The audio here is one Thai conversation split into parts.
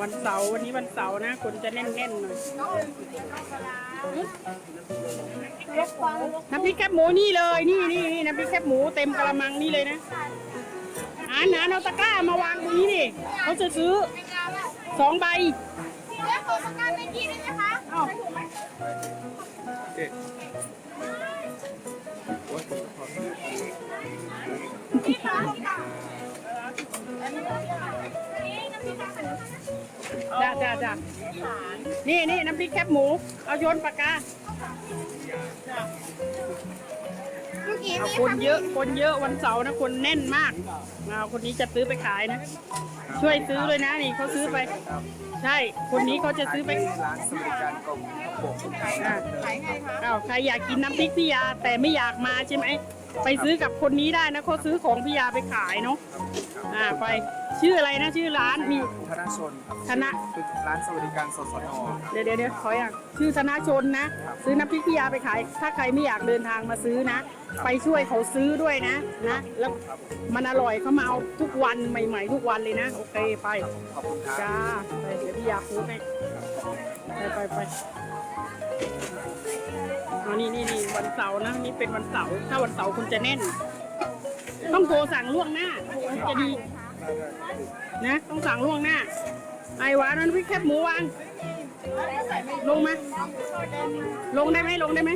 วันเสาร์วันนี้วันเสาร์นะคนจะแน่นๆหน่อยน้ำพริกแคบหมูนี่เลยนี่นี่นี่น้ำพริกแคบหมูเต็มกระมังนี่เลยนะอ่านานเอาตะกร้ามาวางตรงนี้ดิเขาจะซื้อสองใบแล้วขอประกันไม่กี่ได้ไหมคะอ้าวพี่คะอันนี้น้ำพริกค่ะ จ้าจ้าจ้านี่นี่น้ำพริกแคบหมู เอาโยนปากกาเมื่อกี้เอามีคนเยอะคนเยอะวันเสาร์นะคนแน่นมากเอาคนนี้จะซื้อไปขายนะ ช่วยซื้อเลยนะนี่เขาซื้อไป ใช่ คนนี้เขาจะซื้อไปร้านสวัสดิการกรมทางบกอ่าขายไงคะอ้าวใครอยากกินน้ำพริกพี่ยาแต่ไม่อยากมาใช่ไหมไปซื้อกับคนนี้ได้นะเขาซื้อของพี่ยาไปขายเนาะอ่าไป ชื่ออะไรนะชื่อร้านมี ธนาชนครับธนะคือร้านสวัสดิการสสนเดี๋ยวเดี๋ยวเดี๋ยวขออย่างชื่อธนาชนนะ ซื้อน้ำพริกพี่ยาไปขาย ถ้าใครไม่อยากเดินทางมาซื้อนะ ไปช่วยเขาซื้อด้วยนะนะแล้วมันอร่อยเขามาเอาทุกวันใหม่ ๆ ทุกวันเลยนะโอเคไปขอบคุณครับ จ้าไปเดี๋ยวพี่ยาพูดให้ไปไปไปอ๋อนี่นี่นี่วันเสาร์นะนี่เป็นวันเสาร์ถ้าวันเสาร์คุณจะแน่น ต้องโทรสั่งล่วงหน้าจะดี นะ ต้องสั่งล่วงหน้า ไอหวานนั้นพี่แคบหมูวาง ลงไหมลงได้ไหมลงได้ไหม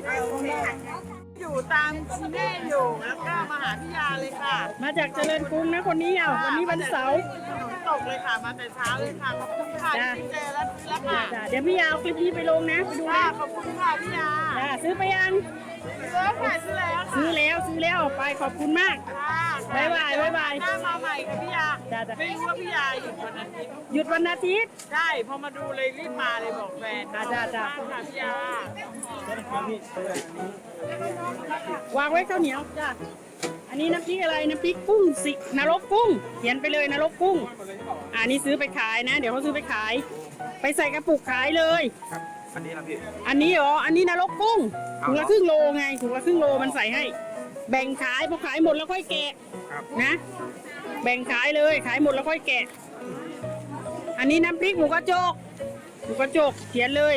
อยู่ตามซีเน่อยู่แล้วก็มาหาพี่ยาเลยค่ะ มาจากเจริญกรุงนะคนนี้อะวันนี้วันเสาร์ถนนตกเลยค่ะมาแต่เช้าเลยค่ะขอบคุณค่ะจ้ะที่เจอแล้วแล้วค่ะจ้ะเดี๋ยวพี่ยาเอาคลิปนี้ไปลงนะไปดูค่ะนะขอบคุณค่ะพี่ยาจ้าซื้อไปยังซื้อค่ะซื้อแล้วค่ะซื้อแล้วซื้อแล้วไปขอบคุณมากค่ะ บ๊ายบายบ๊ายบายหน้ามาใหม่ค่ะพี่ยาจ้ะจ้ะไม่รู้ว่าพี่ยาอยู่วันอาทิตย์หยุดวันอาทิตย์ใช่พอมาดูเลยรีบมาเลยบอกแฟนจ้ะจ้ะจ้ะขอบคุณมากค่ะพี่ยาวางไว้ข้าวเหนียวจ้าอันนี้น้ำพริกอะไรน้ำพริกกุ้งสินรกกุ้งเขียนไปเลยนรกกุ้งอ่านี่ซื้อไปขายนะ เดี๋ยวเขาซื้อไปขาย ไปใส่กระปุกขายเลยครับอันนี้นะพี่อันนี้เหรออันนี้นรกกุ้งเอาถุงเหรละอครึ่งโลไงถุงละครึ่งโลมันใส่ให้ แบ่งขายพอขายหมดแล้วค่อยแกะครับนะ แบ่งขายเลยขายหมดแล้วค่อยแกะ อันนี้น้ำพริกหมูกระจกหมูกระจกเขียนเลย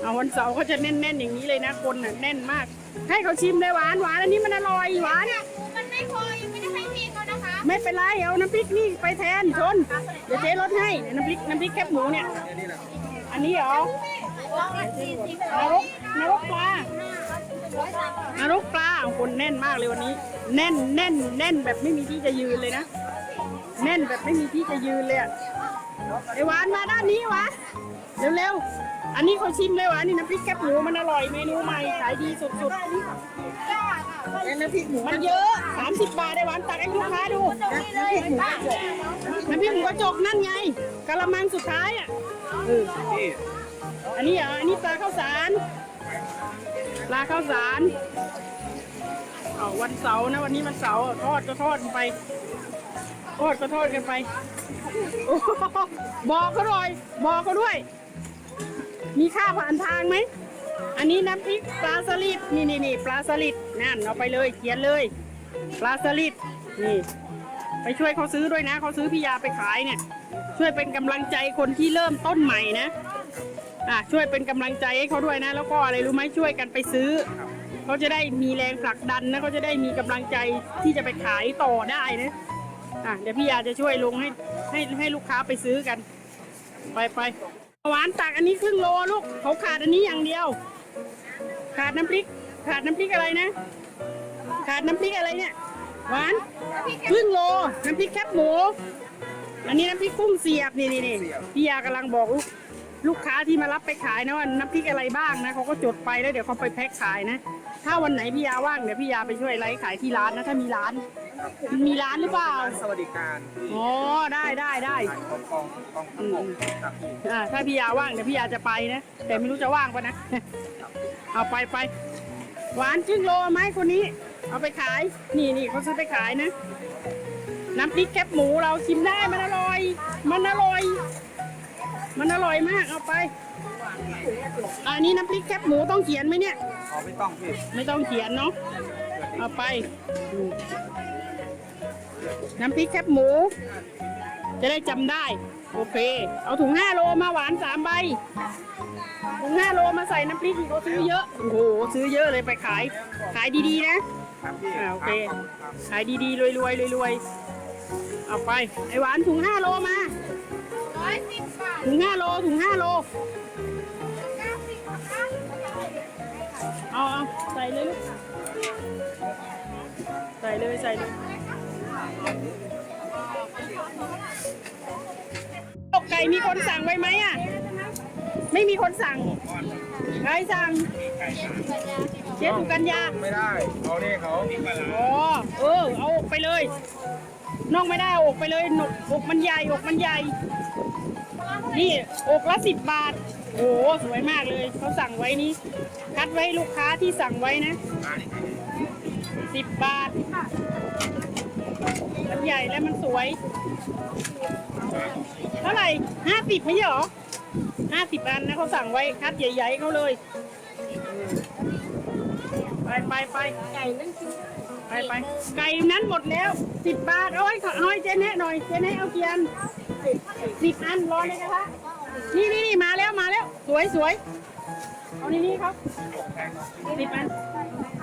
เอาวันเสาร์เขาจะแน่นๆอย่างนี้เลยนะคนน่ะแน่นมาก ให้เขาชิมเลยหวานหวานอันนี้มันอร่อยหวานมันไม่พอยังไม่ได้ให้พี่เขานะคะไม่เป็นไรเอาน้ำพริกนี่ไปแทนชนเดี๋ยวเจ๊ลดให้น้ำพริกน้ำพริกแคบหมูเนี่ยอันนี้เหรอร้อยสี่สิบนรกนรกปลา นรกปลาคนแน่นมากเลยวันนี้ แน่นแน่นแน่นแบบไม่มีที่จะยืนเลยนะ แน่นแบบไม่มีที่จะยืนเลยอะไอหวานมาด้านนี้หวานเร็วๆ อันนี้เขาชิมเลยหวานนี่น้ำพริกแคบหมูมันอร่อยเมนูใหม่ขายดีสุดๆน้ำพริกหมูมันเยอะ 30 บาทไอหวานตักให้ลูกค้าดูน้ำพริกหมูกระจกนั่นไงกะละมังสุดท้ายอะ เออพี่อันนี้เหรออันนี้ปลาข้าวสารปลาข้าวสารเอาวันเสาร์นะวันนี้วันเสาร์ทอดก็ทอดกันไปทอดก็ทอดกันไปโอ้บอกเขาหน่อยบอกเขาด้วย มีค่าผ่านทางไหมอันนี้น้ำพริกปลาสลิดนี่นี่นี่ปลาสลิดนั่นเอาไปเลยเขียนเลย ปลาสลิดนี่ ไปช่วยเขาซื้อด้วยนะเขาซื้อพี่ยาไปขายเนี่ย ช่วยเป็นกำลังใจคนที่เริ่มต้นใหม่นะอะช่วยเป็นกำลังใจให้เขาด้วยนะ แล้วก็อะไรรู้ไหมช่วยกันไปซื้อ เขาจะได้มีแรงผลักดันนะเขาจะได้มีกำลังใจที่จะไปขายต่อได้นะอะเดี๋ยวพี่ยาจะช่วยลงให้ให้ให้ลูกค้าไปซื้อกัน ไปไปหวานตักอันนี้ครึ่งโลลูกเขาขาดอันนี้อย่างเดียว ขาดน้ำพริก ขาดน้ำพริกอะไรนะ ขาดน้ำพริกอะไรเนี่ยหวานครึ่งโลน้ำพริกแคบหมู อันนี้น้ำพริกกุ้งเสียบนี่นี่นี่พี่ยากำลังบอกลูกลูกค้าที่มารับไปขายนะว่าน้ำพริกอะไรบ้างนะเขาก็จดไปแล้วเดี๋ยวเขาไปแพ็คขายนะ ถ้าวันไหนพี่ยาว่างเดี๋ยวพี่ยาไปช่วยไลฟ์ขายที่ร้านนะถ้ามีร้าน มีร้านหรือเปล่าร้านสวัสดิการที่อ๋อได้ได้ได้ร้านกองกองกองทางบกครับพี่อ่าถ้าพี่ยาว่างเดี๋ยวพี่ยาจะไปนะแต่ไม่รู้จะว่างปะนะเอาไปไปหวานครึ่งโลไหมคนนี้ เอาไปขาย นี่นี่เขาซื้อไปขายนะ น้ำพริกแคบหมูเราชิมได้มันอร่อย มันอร่อย มันอร่อยมากเอาไปอันนี้น้ำพริกแคบหมูต้องเขียนไหมเนี่ยอ๋อไม่ต้องพี่ไม่ต้องเขียนเนาะเอาไปอืมน้ำพริกแคบหมู จะได้จำได้ โอเค เอาถุงห้าโลมาหวานสามใบถุงห้าโลมาใส่น้ำพริกเขาซื้อเยอะโอ้โหซื้อเยอะเลยไปขาย ขายดีๆนะครับพี่อ่าโอเคครับขายดีๆรวยๆรวยๆ เอาไป ไอหวานถุงห้าโลมาร้อยสิบบาทถุงห้าโลถุงห้าโล เก้าสิบนะคะเอาเอาใส่เลยลูกใส่เลยใส่เลยอกไก่มีคนสั่งไว้ไหมอะ ไม่มีคนสั่งใครสั่งเชฟสุกัญญาไม่ได้ เอาเนี่ยเขา อ๋อเออ เอาอกไปเลย น่องไม่ได้อกไปเลยหนกอกมันใหญ่อกมันใหญ่ นี่อกละสิบบาท โอ้โหสวยมากเลยเขาสั่งไว้นี้ คัดไว้ให้ลูกค้าที่สั่งไว้นะสิบบาทมันใหญ่และมันสวย เท่าไหร่ห้าสิบไม่ใช่เหรอห้าสิบอันนะเขาสั่งไว้คัดใหญ่ๆเขาเลย ไปไปไปไก่นั่น ไปไปไก่นั้นหมดแล้วสิบบาทเอาให้ขอเอาให้เจ๊แนะหน่อยเจ๊แนะเอาเกียนสิบอันรอเลยนะคะนี่นี่นี่มาแล้วมาแล้ว สวยสวยเอานี่นี่ครับสิบอัน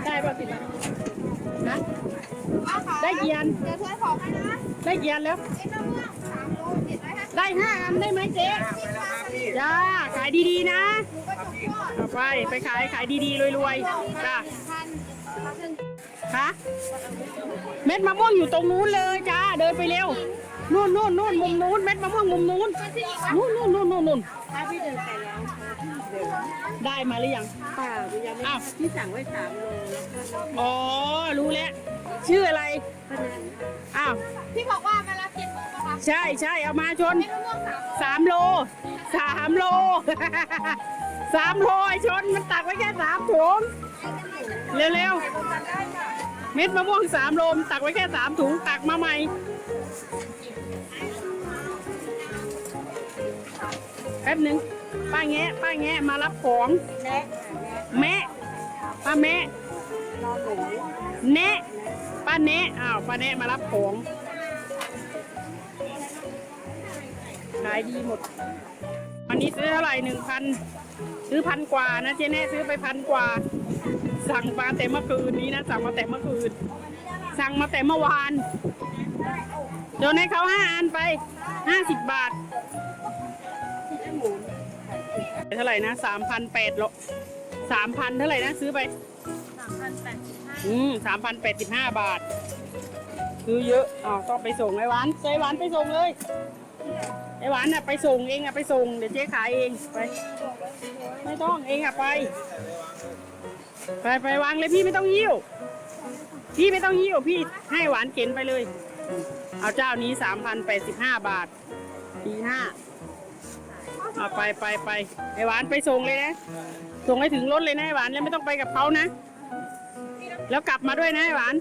ได้ป่ะสิบอันนะได้กี่อันเดี๋ยวช่วยของให้นะได้กี่อันแล้วเอ็นมะม่วงสามโลเจ็ดร้อยห้าสิบได้ห้าอันได้ไหมเจ๊สิบบาทจ้าขายดีๆนะก็จบทอดเอาไปไปขายขายดีๆรวยๆจ้า พันคะเม็ดมะม่วงอยู่ตรงนู้นเลยจ้าเดินไปเร็วนู่นนู่นนู่นมุมนู้นเม็ดมะม่วงมุมนู้นนู่นนู่นนู่นนู่นนู่นถ้าพี่เดินไปแล้วได้มาหรือยังเปล่าหรือยังไม่อ้าวพี่สั่งไว้สามโลอ๋อรู้แล้วชื่ออะไรอ้าวพี่บอกว่ามารับเจ็ดโมงนะคะใช่ใช่เอามาชนเอ็นมะม่วงสามโลสามโลสามโลสามโลไอ้ชนมันตักไว้แค่สามถุงเร็วๆเม็ดมะม่วงสามโลมนตักไว้แค่สามถุงตักมาใหม่แป๊บหนึ่งป้าแงะป้าแงะมารับของแนะแม่ป้าแม่แนะป้าแนะอ้าวป้าแนะมารับของขายดีหมดวันนี้ซื้อเท่าไหร่หนึ่งพันซื้อพันกว่านะเจ๊แน่ซื้อไปพันกว่า สั่งมาแต่เมื่อคืนนี้นะสั่งมาแต่เมื่อคืน สั่งมาแต่เมื่อวานเดี๋ยวให้เขาห้าอันไปห้าสิบบาทเท่าไหร่นะสามพันแปดหรอสามพันเท่าไหร่นะซื้อไปสามพันแปดสิบห้าอืมสามพันแปดสิบห้าบาท ซื้อเยอะอ้าวต้องไปส่งไอ้หวานไอ้หวานไปส่งเลยไอ้หวานน่ะไปส่งเองอะไปส่งเดี๋ยวเจ๊ขายเองไป ไม่ต้องเองอะไป ไปไปวางเลยพี่ไม่ต้องยิ้ว พี่ไม่ต้องยิ้วพี่ให้หวานเข็นไปเลย เอาเจ้านี้สามพันแปดสิบห้าบาทปีห้าเอาไปไปไปไอหวานไปส่งเลยนะ ส่งให้ถึงรถเลยนะไอหวานแล้วไม่ต้องไปกับเขานะ แล้วกลับมาด้วยนะไอหวาน